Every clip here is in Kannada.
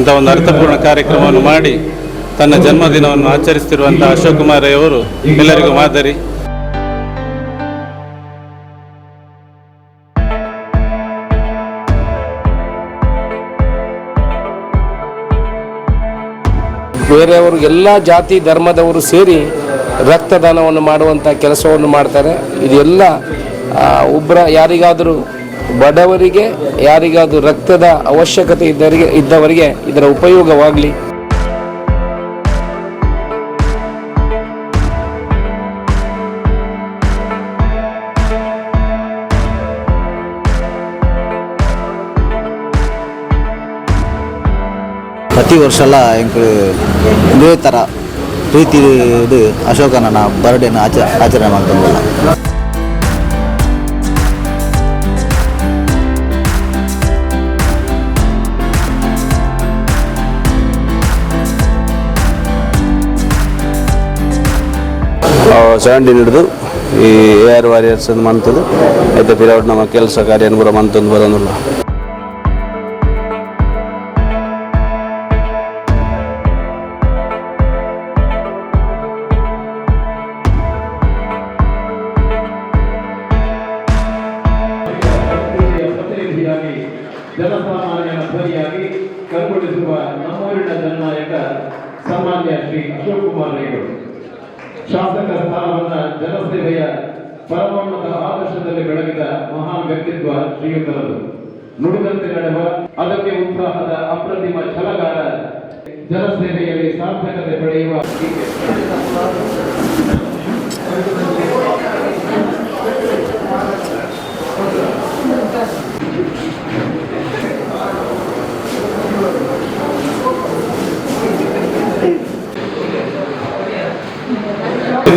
ಇಂಥ ಒಂದು ಅರ್ಥಪೂರ್ಣ ಕಾರ್ಯಕ್ರಮವನ್ನು ಮಾಡಿ ತನ್ನ ಜನ್ಮದಿನವನ್ನು ಆಚರಿಸುತ್ತಿರುವಂಥ ಅಶೋಕ್ ಕುಮಾರ್ ಅವರು ಎಲ್ಲರಿಗೂ ಮಾದರಿ. ಬೇರೆಯವರು ಎಲ್ಲ ಜಾತಿ ಧರ್ಮದವರು ಸೇರಿ ರಕ್ತದಾನವನ್ನು ಮಾಡುವಂಥ ಕೆಲಸವನ್ನು ಮಾಡ್ತಾರೆ. ಇದೆಲ್ಲ ಒಬ್ಬರ ಯಾರಿಗಾದರೂ ಬಡವರಿಗೆ, ಯಾರಿಗಾದರೂ ರಕ್ತದ ಅವಶ್ಯಕತೆ ಇದ್ದವರಿಗೆ ಇದ್ದವರಿಗೆ ಇದರ ಉಪಯೋಗವಾಗಲಿ. ಪ್ರತಿ ವರ್ಷ ಎಲ್ಲ ಇದೇ ಥರ ಪ್ರೀತಿ ಇದು ಅಶೋಕನ ಬರ್ಡೇನ ಆಚ, ಆಚರಣೆ ಮಾಡ್ಕೊಂಡಲ್ಲ ಸೆವೆಂಟೀನ್ ಹಿಡಿದು ಈ ಏರ್ ವಾರಿಯರ್ಸ್ ಅಂತ ಮಂತದ್ದು ಆಯ್ತು ಪಿರಿಯಡ್ ನಮ್ಮ ಕೆಲಸ ಕಾರ್ಯ ಪೂರ ಮಂತಂದು ಬರೋದಿಲ್ಲ. ಕಣ್ಗೊಳಿಸುವ ನಮ್ಮೂರಿನ ಜನನಾಯಕ ಸಾಮಾನ್ಯ ಶ್ರೀ ಅಶೋಕ್ ಕುಮಾರ್ ರೈಗಳು ಶಾಸಕ ಸ್ಥಾನವನ್ನ ಜನಸೇವೆಯ ಪರಮೋನ್ನತ ಆದರ್ಶದಲ್ಲಿ ಬೆಳಗಿದ ಮಹಾನ್ ವ್ಯಕ್ತಿತ್ವ ಶ್ರೀಯುತರದು. ನುಡಿದಂತೆ ನಡೆವ ಅದಕ್ಕೆ ಉತ್ಸಾಹದ ಅಪ್ರತಿಮ ಛಲಗಾರ ಜನಸೇವೆಯಲ್ಲಿ ಸಾರ್ಥಕತೆ ಪಡೆಯುವ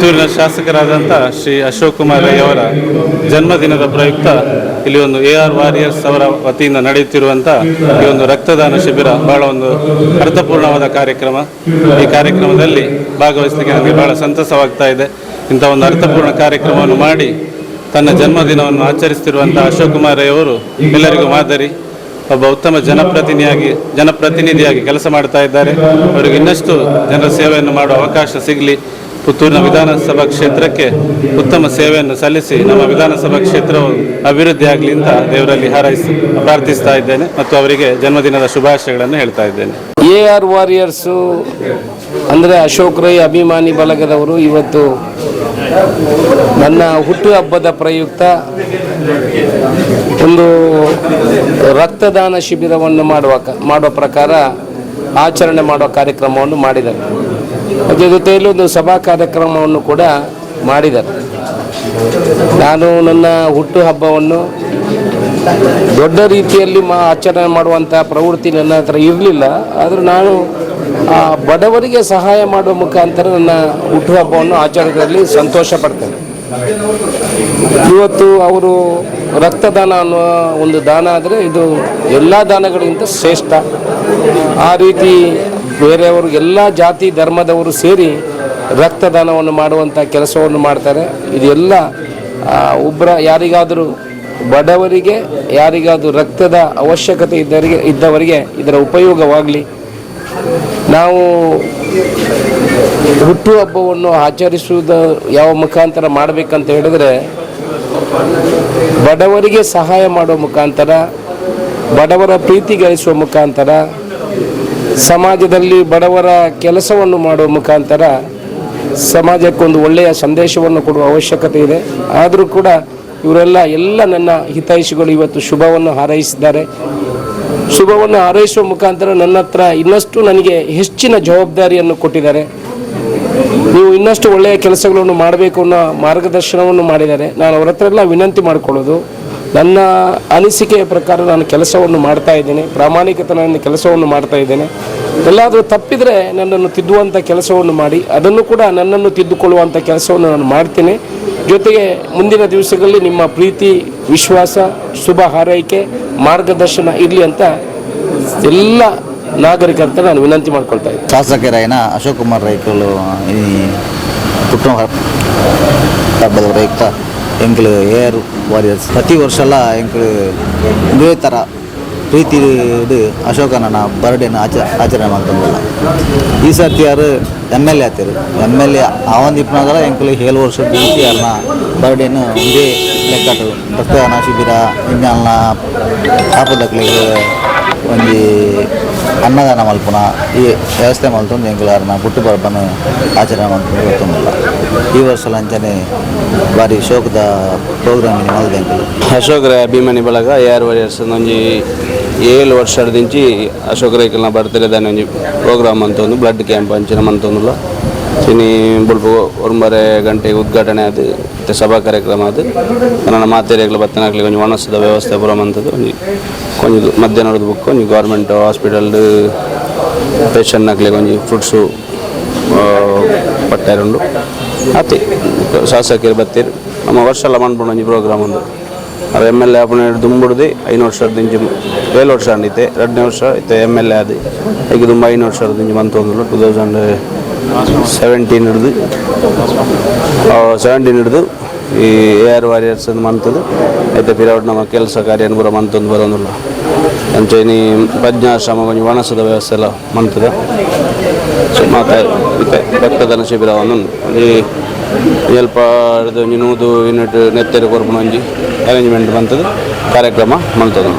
ಪುತ್ತೂರಿನ ಶಾಸಕರಾದಂಥ ಶ್ರೀ ಅಶೋಕ್ ಕುಮಾರ್ ರೈ ಅವರ ಜನ್ಮದಿನದ ಪ್ರಯುಕ್ತ ಇಲ್ಲಿ ಒಂದು ಎ ಆರ್ ವಾರಿಯರ್ಸ್ ಅವರ ವತಿಯಿಂದ ನಡೆಯುತ್ತಿರುವಂಥ ಈ ಒಂದು ರಕ್ತದಾನ ಶಿಬಿರ ಬಹಳ ಒಂದು ಅರ್ಥಪೂರ್ಣವಾದ ಕಾರ್ಯಕ್ರಮ. ಈ ಕಾರ್ಯಕ್ರಮದಲ್ಲಿ ಭಾಗವಹಿಸಲಿಕ್ಕೆ ನನಗೆ ಬಹಳ ಸಂತಸವಾಗ್ತಾ ಇದೆ. ಇಂಥ ಒಂದು ಅರ್ಥಪೂರ್ಣ ಕಾರ್ಯಕ್ರಮವನ್ನು ಮಾಡಿ ತನ್ನ ಜನ್ಮದಿನವನ್ನು ಆಚರಿಸ್ತಿರುವಂಥ ಅಶೋಕ್ ಕುಮಾರ್ ರೈ ಅವರು ಎಲ್ಲರಿಗೂ ಮಾದರಿ. ಒಬ್ಬ ಉತ್ತಮ ಜನಪ್ರತಿನಿಧಿಯಾಗಿ ಜನಪ್ರತಿನಿಧಿಯಾಗಿ ಕೆಲಸ ಮಾಡ್ತಾ ಇದ್ದಾರೆ. ಅವರಿಗೆ ಇನ್ನಷ್ಟು ಜನರ ಸೇವೆಯನ್ನು ಮಾಡುವ ಅವಕಾಶ ಸಿಗಲಿ. ಪುತ್ತೂರಿನ ವಿಧಾನಸಭಾ ಕ್ಷೇತ್ರಕ್ಕೆ ಉತ್ತಮ ಸೇವೆಯನ್ನು ಸಲ್ಲಿಸಿ ನಮ್ಮ ವಿಧಾನಸಭಾ ಕ್ಷೇತ್ರವು ಅಭಿವೃದ್ಧಿಯಾಗಲಿ ಅಂತ ದೇವರಲ್ಲಿ ಹಾರೈಸಿ ಪ್ರಾರ್ಥಿಸ್ತಾ ಇದ್ದೇನೆ ಮತ್ತು ಅವರಿಗೆ ಜನ್ಮದಿನದ ಶುಭಾಶಯಗಳನ್ನು ಹೇಳ್ತಾ ಇದ್ದೇನೆ. ಎ ಆರ್ ವಾರಿಯರ್ಸು ಅಂದರೆ ಅಶೋಕ್ ರೈ ಅಭಿಮಾನಿ ಬಳಗದವರು ಇವತ್ತು ನನ್ನ ಹುಟ್ಟುಹಬ್ಬದ ಪ್ರಯುಕ್ತ ಒಂದು ರಕ್ತದಾನ ಶಿಬಿರವನ್ನು ಮಾಡುವ ಮಾಡುವ ಪ್ರಕಾರ ಆಚರಣೆ ಮಾಡುವ ಕಾರ್ಯಕ್ರಮವನ್ನು ಮಾಡಿದ್ದಾರೆ. ಅದ್ರ ಜೊತೆಯಲ್ಲಿ ಒಂದು ಸಭಾ ಕಾರ್ಯಕ್ರಮವನ್ನು ಕೂಡ ಮಾಡಿದ್ದಾರೆ. ನಾನು ನನ್ನ ಹುಟ್ಟುಹಬ್ಬವನ್ನು ದೊಡ್ಡ ರೀತಿಯಲ್ಲಿ ಮಾ ಆಚರಣೆ ಮಾಡುವಂಥ ಪ್ರವೃತ್ತಿ ನನ್ನ ಹತ್ರ ಇರಲಿಲ್ಲ. ಆದರೂ ನಾನು ಆ ಬಡವರಿಗೆ ಸಹಾಯ ಮಾಡುವ ಮುಖಾಂತರ ನನ್ನ ಹುಟ್ಟುಹಬ್ಬವನ್ನು ಆಚರಣೆಯಲ್ಲಿ ಸಂತೋಷ ಪಡ್ತೇನೆ ಇವತ್ತು ಅವರು ರಕ್ತದಾನ ಅನ್ನುವ ಒಂದು ದಾನ ಆದರೆ ಇದು ಎಲ್ಲ ದಾನಗಳಿಗಿಂತ ಶ್ರೇಷ್ಠ. ಆ ರೀತಿ ಬೇರೆಯವರು ಎಲ್ಲ ಜಾತಿ ಧರ್ಮದವರು ಸೇರಿ ರಕ್ತದಾನವನ್ನು ಮಾಡುವಂಥ ಕೆಲಸವನ್ನು ಮಾಡ್ತಾರೆ. ಇದೆಲ್ಲ ಒಬ್ಬರ ಯಾರಿಗಾದರೂ ಬಡವರಿಗೆ, ಯಾರಿಗಾದರೂ ರಕ್ತದ ಅವಶ್ಯಕತೆ ಇದ್ದವರಿಗೆ ಇದ್ದವರಿಗೆ ಇದರ ಉಪಯೋಗವಾಗಲಿ. ನಾವು ಹುಟ್ಟುಹಬ್ಬವನ್ನು ಆಚರಿಸುವುದು ಯಾವ ಮುಖಾಂತರ ಮಾಡಬೇಕಂತ ಹೇಳಿದ್ರೆ, ಬಡವರಿಗೆ ಸಹಾಯ ಮಾಡುವ ಮುಖಾಂತರ, ಬಡವರ ಪ್ರೀತಿ ಗಳಿಸುವ ಮುಖಾಂತರ ಸಮಾಜದಲ್ಲಿ ಬಡವರ ಕೆಲಸವನ್ನು ಮಾಡುವ ಮುಖಾಂತರ ಸಮಾಜಕ್ಕೊಂದು ಒಳ್ಳೆಯ ಸಂದೇಶವನ್ನು ಕೊಡುವ ಅವಶ್ಯಕತೆ ಇದೆ. ಆದರೂ ಕೂಡ ಇವರೆಲ್ಲ ಎಲ್ಲ ನನ್ನ ಹಿತೈಷಿಗಳು ಇವತ್ತು ಶುಭವನ್ನು ಹಾರೈಸಿದ್ದಾರೆ. ಶುಭವನ್ನು ಹಾರೈಸುವ ಮುಖಾಂತರ ನನ್ನ ಹತ್ರ ಇನ್ನಷ್ಟು ನನಗೆ ಹೆಚ್ಚಿನ ಜವಾಬ್ದಾರಿಯನ್ನು ಕೊಟ್ಟಿದ್ದಾರೆ. ನೀವು ಇನ್ನಷ್ಟು ಒಳ್ಳೆಯ ಕೆಲಸಗಳನ್ನು ಮಾಡಬೇಕು ಅನ್ನೋ ಮಾರ್ಗದರ್ಶನವನ್ನು ಮಾಡಿದ್ದಾರೆ. ನಾನು ಅವರ ಹತ್ರ ಎಲ್ಲ ವಿನಂತಿ ಮಾಡಿಕೊಳ್ಳೋದು. ನನ್ನ ಅನಿಸಿಕೆಯ ಪ್ರಕಾರ ನಾನು ಕೆಲಸವನ್ನು ಮಾಡ್ತಾ ಇದ್ದೇನೆ ಪ್ರಾಮಾಣಿಕತನ ಕೆಲಸವನ್ನು ಮಾಡ್ತಾ ಇದ್ದೇನೆ. ಎಲ್ಲಾದರೂ ತಪ್ಪಿದರೆ ನನ್ನನ್ನು ತಿದ್ದುವಂಥ ಕೆಲಸವನ್ನು ಮಾಡಿ, ಅದನ್ನು ಕೂಡ ನನ್ನನ್ನು ತಿದ್ದುಕೊಳ್ಳುವಂಥ ಕೆಲಸವನ್ನು ನಾನು ಮಾಡ್ತೀನಿ. ಜೊತೆಗೆ ಮುಂದಿನ ದಿವಸಗಳಲ್ಲಿ ನಿಮ್ಮ ಪ್ರೀತಿ, ವಿಶ್ವಾಸ, ಶುಭ ಹಾರೈಕೆ, ಮಾರ್ಗದರ್ಶನ ಇರಲಿ ಅಂತ ಎಲ್ಲ ನಾಗರಿಕರಂತ ನಾನು ವಿನಂತಿ ಮಾಡ್ಕೊಳ್ತಾ ಇದ್ದೀನಿ. ಶಾಸಕರಾಯನ ಅಶೋಕ್ ಕುಮಾರ್ ಈ ಕುಟುಂಬ ಹಬ್ಬದ ಪ್ರಯುಕ್ತ ಏರು ವಾರಿಯರ್ಸ್ ಪ್ರತಿ ವರ್ಷ ಎಲ್ಲ ಎಂಕ್ಲು ಇದೇ ಥರ ಪ್ರೀತಿ ಇದು ಅಶೋಕನ ಬರ್ಡೇನ ಆಚ, ಆಚರಣೆ ಮಾಡ್ತಂದಿಲ್ಲ ಈ ಸರ್ತಿ ಯಾರು ಎಂ ಎಲ್ ಎ ಆತಿರು ಎಂ ಎಲ್ ಎ ಇಪ್ಪನಾದ್ರೆ ಏಳು ವರ್ಷ ನಿಂತು ಅಲ್ಲ ಬರ್ಡೇನು ಒಂದೇ ಲೆಕ್ಕಟ್ಟು ರಕ್ತದಾನ ಶಿಬಿರ ಇನ್ನೆಲ್ಲ ಆಪದಕ್ಲಿಗೆ ಒಂದು ಅನ್ನದಾನ ಮಲ್ಪುನ ಈ ವ್ಯವಸ್ಥೆ ಮಲ್ತೊಂದು ಎಂಕುಲು ಯಾರನ್ನ ಹುಟ್ಟು ಬರ್ಬನ ಆಚರಣೆ ಮಾಡ್ಕೊಂಡು ಗೊತ್ತೊಂದಿಲ್ಲ ಈ ವರ್ಷ ಲಂಚನೆ ಭಾರಿ ಶೋಕದ ಪ್ರೋಗ್ರಾಮಿನ ಮಲ್ದ ಎಂಕುಲು ಅಶೋಕ್ ರೈ ಅಭಿಮಾನಿ ಬಳಗ ಎ ಆರ್ ವಾರಿಯರ್ಸ್ ಒಂಜಿ ಏಳು ವರ್ಷದಿಂಚಿ ಅಶೋಕ್ ರೈಕಲ್ನ ಬರ್ತಾರೆ ದಾನಿ ಒಂಜಿ ಪ್ರೋಗ್ರಾಮ್ ಅಂತ ಒಂದು ಬ್ಲಡ್ ಕ್ಯಾಂಪ್ ಅಂಚಿನ ಮಂತೊಂದುಲ್ಲ ಚಿನಿ ಬುಲ್ಪ ಒಂಬರೆ ಗಂಟೆಗೆ ಉದ್ಘಾಟನೆ ಅದು ಮತ್ತೆ ಸಭಾ ಕಾರ್ಯಕ್ರಮ ಅದು ನನ್ನ ಮಾತೆರೆಗಳ ಬತ್ತನಾಗ್ಲಿ ಒಂಜಿ ಒಣಸದ ವ್ಯವಸ್ಥೆ ಪೂರ ಮಂತದ್ದು ಒಂಜಿ ಕೊಂಚ ಮಧ್ಯಾಹ್ನದ ಬುಕ್ ಒಂಜಿ ಗೌರ್ಮೆಂಟ್ ಹಾಸ್ಪಿಟಲ್ ಪೇಷಂಟ್ ಆಗ್ಲಿ ಒಂಜಿ ಫ್ರೂಟ್ಸು ಪಟ್ಟಾರುಂಡು ಅತಿ ಶಾಸಕರು ಬರ್ತೀರಿ. ನಮ್ಮ ವರ್ಷ ಎಲ್ಲ ಮಾಡ್ಬೋದು ಒಂಜಿ ಪ್ರೋಗ್ರಾಮ್ ಒಂದು. ಅದು ಎಂ ಎಲ್ ಎ ಆಪಣ ದುಂಬುಡ್ದು ಐನೂರು ವರ್ಷದ ಇಂಜಿ ಏಳು ವರ್ಷ ಅಂಡಿತೆ ಎರಡನೇ ವರ್ಷ ಇತ್ತೆ ಎಂ ಎಲ್ ಎ ಅದು ಈಗ ತುಂಬ ಐನೂರು ವರ್ಷದ ದಿಂಜಿ ಒಂದು ಟೂ ತೌಸಂಡ್ ಸೆವೆಂಟೀನ್ ಹಿಡಿದು. ಸೆವೆಂಟೀನ್ ಹಿಡಿದು ಈ ಎ ಆರ್ ವಾರಿಯರ್ಸ್ ಮಂತದ್ದು ಐತೆ ಪಿರಿಯಡ್ ನಮ್ಮ ಕೆಲಸ ಕಾರ್ಯ ಪೂರ ಮಂತೊಂದು ಬರೋದಿಲ್ಲ. ಅಂಚೆನಿ ಪ್ರಜ್ಞಾಶ್ರಮ ಕೊಂಚ ವನಸದ ವ್ಯವಸ್ಥೆ ಎಲ್ಲ ಮಂತದ ಸೊ ಮಾತಾ ಇತ್ತೆ ರಕ್ತದಾನ ಶಿಬಿರವನ್ನು ಒಂಜಿ ನೂದು ಯೂನಿಟ್ ನೆತ್ತರಿ ಕೊರ್ಪುನ ಒಂಜಿ ಅರೇಂಜ್ಮೆಂಟ್ ಬಂತದ್ದು ಕಾರ್ಯಕ್ರಮ ಮಂತದ್ದು